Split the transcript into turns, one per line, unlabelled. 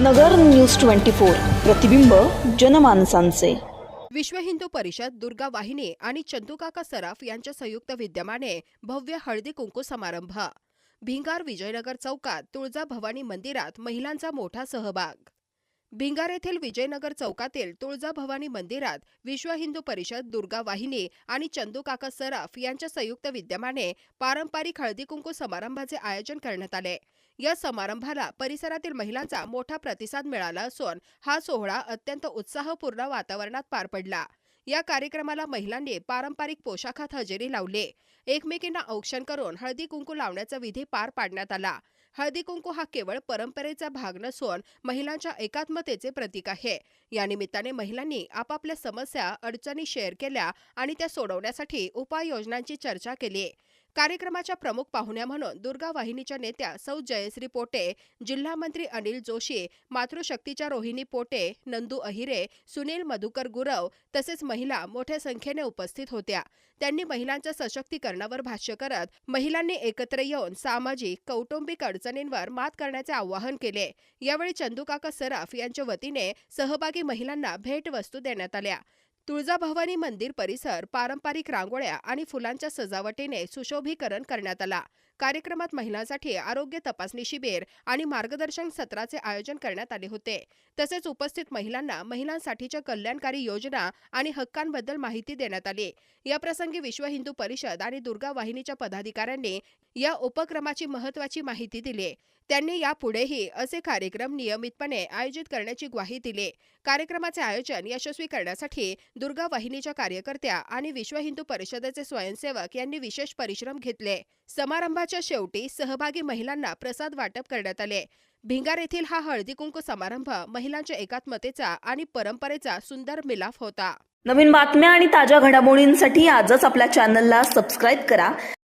नगर news twenty four प्रतिबिंब जनमानसांचे.
विश्व हिंदू परिषद दुर्गा वाहिनी आणि चंदूकाका सराफ यांच्या संयुक्त विद्यमाने भव्य हळदी कुंकू समारंभ. भिंगार विजयनगर चौकात तुळजा भवानी मंदिरात महिलांचा मोठा सहभाग. भिंगार येथील विजयनगर चौकातील तुळजा भवानी मंदिरात विश्व हिंदू परिषद दुर्गा वाहिनी आणि चंदूकाका सराफ यांच्या संयुक्त विद्यमाने पारंपरिक हळदी कुंकू समारंभाचे आयोजन करण्यात आले. या समारंभाला परिसरातील महिलांचा मोठा प्रतिसाद मिळाला असून हा सोहळा अत्यंत उत्साहपूर्ण वातावरणात पार पडला. या कार्यक्रमाला महिलांनी पारंपरिक पोशाखात हजेरी लावली. एकमेकींना औक्षण करून हळदी कुंकू लावण्याचा विधी पार पाडण्यात आला. हळदी कुंकू हा केवळ परंपरेचा भाग नसून महिलांच्या एकात्मतेचे प्रतीक आहे. या निमित्ताने महिलांनी आपापल्या समस्या अडचणी शेअर केल्या आणि त्या सोडवण्यासाठी उपाययोजनांची चर्चा केली कार्यक्रमाच्या प्रमुख पाहुण्या म्हणून दुर्गा वाहिनीच्या नेत्या सौ जयश्री पोटे जिल्हा मंत्री अनिल जोशी मातृशक्तीच्या रोहिणी पोटे नंदू अहिरे सुनील मधुकर गुरव तसेच महिला मोठ्या संख्येने उपस्थित होत्या. त्यांनी महिलांच्या सशक्तीकरणावर भाष्य करत महिलांनी एकत्र येऊन सामाजिक कौटुंबिक अडचणींवर मात करण्याचे आवाहन केले. यावेळी चंदूकाका सराफ यांच्या वतीने सहभागी महिलांना भेटवस्तू देण्यात आल्या. तुळजाभवानी मंदिर परिसर पारंपरिक रांगोळ्या आणि फुलांच्या सजावटीने सुशोभीकरण करण्यात आला. कार्यक्रमात महिलांसाठी आरोग्य तपासणी शिबिर आणि मार्गदर्शन सत्राचे आयोजन करण्यात आले होते. तसेच उपस्थित महिलांना महिलांसाठीच्या कल्याणकारी योजना आणि हक्कांबद्दल माहिती देण्यात आली. याप्रसंगी विश्व हिंदू परिषद आणि दुर्गा वाहिनीच्या पदाधिकाऱ्यांनी या उपक्रमाची महत्वाची माहिती दिली. त्यांनी यापुढेही असे कार्यक्रम नियमितपणे आयोजित करण्याची ग्वाही दिली. कार्यक्रमाचे आयोजन यशस्वी करण्यासाठी दुर्गा वाहिनीच्या कार्यकर्त्या आणि विश्व हिंदू परिषदेचे स्वयंसेवक यांनी विशेष परिश्रम घेतले. समारंभाच्या शेवटी सहभागी महिलांना प्रसाद वाटप करण्यात आले. भिंगार येथील हा हळदी कुंकू समारंभ महिलांच्या एकात्मतेचा आणि परंपरेचा सुंदर मिलाफ होता.
नवीन बातम्या आणि ताज्या घडामोडींसाठी आजच आपल्या चॅनलला सबस्क्राईब करा.